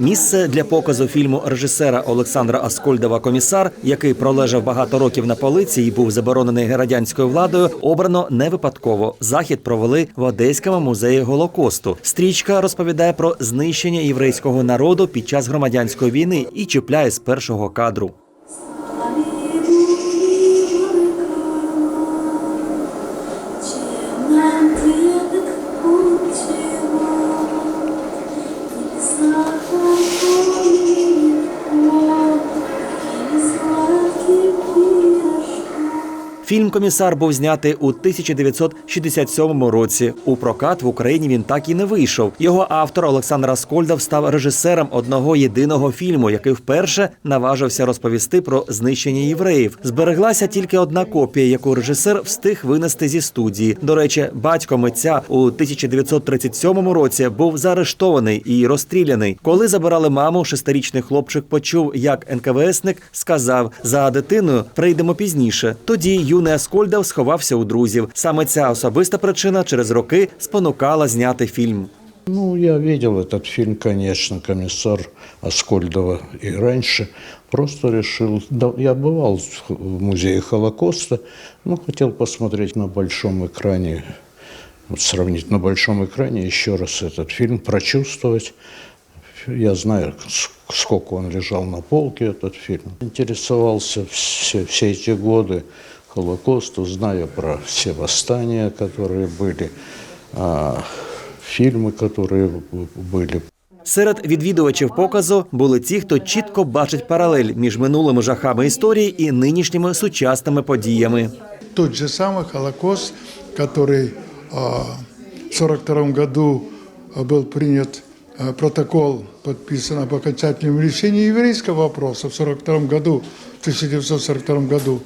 Місце для показу фільму режисера Олександра Аскольдова Комісар, який пролежав багато років на полиці і був заборонений радянською владою, обрано не випадково. Захід провели в Одеському музеї Голокосту. Стрічка розповідає про знищення єврейського народу під час громадянської війни і чіпляє з першого кадру. Фільм Комісар був знятий у 1967 році. У прокат в Україні він так і не вийшов. Його автор Олександр Аскольдов став режисером одного єдиного фільму, який вперше наважився розповісти про знищення євреїв. Збереглася тільки одна копія, яку режисер встиг винести зі студії. До речі, батько митця у 1937 році був заарештований і розстріляний. Коли забирали маму, шестирічний хлопчик почув, як НКВСник сказав: за дитиною прийдемо пізніше. Тоді юний Аскольдов сховався у друзів. Саме ця особиста причина через роки спонукала зняти фільм. Ну, я видел этот фильм, конечно, комиссар Аскольдова и раньше. Просто решил, да, я бывал в музее Холокоста, но хотел посмотреть на большом экране, вот сравнить на большом экране еще раз этот фильм, прочувствовать. Я знаю, с- сколько он лежал на полке, этот фильм. Интересовался все, все эти годы Холокосту, зная про все восстания, которые были, а, фильмы, которые б- были. Серед відвідувачів показу були ті, хто чітко бачить паралель між минулими жахами історії і нинішніми сучасними подіями. тот же самый Холокост, который а, в 1942 году а, был принят а, протокол, подписан об окончательном решении еврейского вопроса в 1942 году, в 1942 году.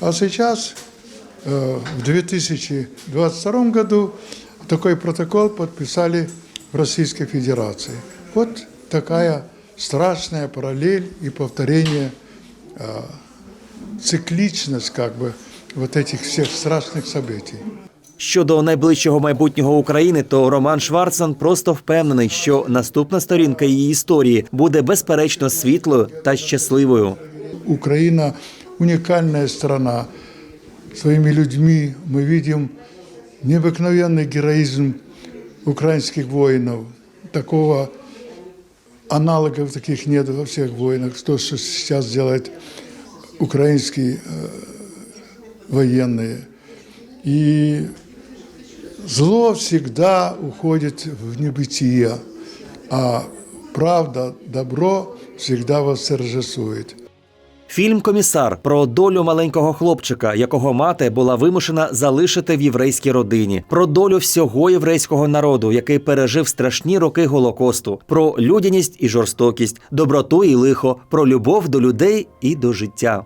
А сейчас, э, в 2022 году, такой протокол подписали в Российской Федерации. Вот такая страшная параллель и повторение цикличность как бы вот этих всех страшных событий. Щодо найближчого майбутнього України, то Роман Шварцман просто впевнений, що наступна сторінка її історії буде безперечно світлою та щасливою. Украина уникальная страна. Своими людьми мы видим необыкновенный героизм украинских воинов. Такого аналогов таких нет во всех войнах. То, что сейчас делают украинские э, военные. И зло всегда уходит в небытие, а правда, добро всегда восторжествует. Фільм Комісар про долю маленького хлопчика, якого мати була вимушена залишити в єврейській родині, про долю всього єврейського народу, який пережив страшні роки голокосту, про людяність і жорстокість, доброту і лихо, про любов до людей і до життя.